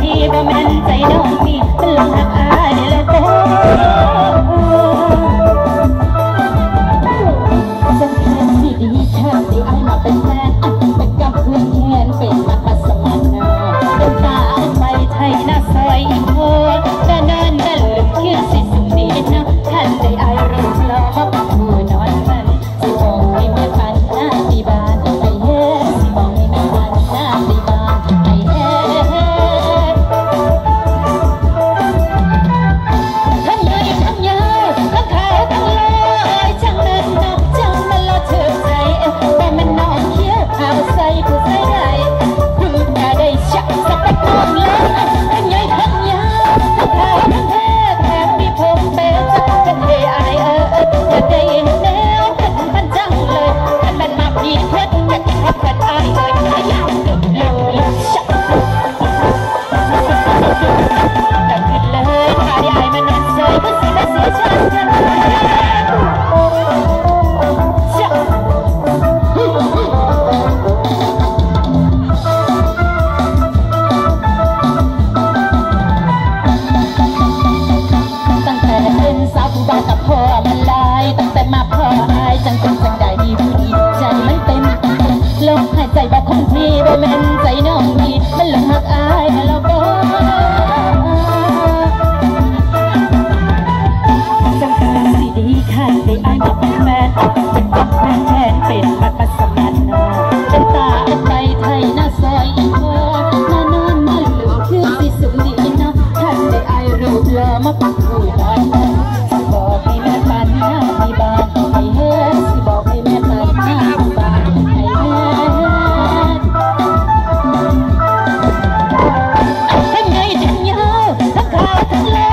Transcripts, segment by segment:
พี่บ่แม่นใจน้องพี่เป็นลังหักอาย ยามาปักผู้ตาสิบอกให้แม่ปันห้บ้านให้เฮสิบอกให้แม่ปันห้บ้านให้เฮ้ทั้งไงทั้งยาวทั้งขาทั้งลอ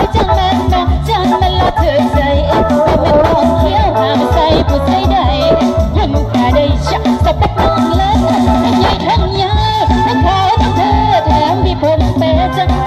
ยจังมันนะจังมันลเธอใจเอ็ดแต่มันองเที่ยวหาใส่ผู้ใส่ใดทำแค่ได้ชักสะบัดน้องเลิทั้งไงทั้งยาวทั้งขาทั้งเธอแถมมีผมเป๊ะจั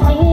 Bye.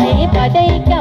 பதை பதைக்க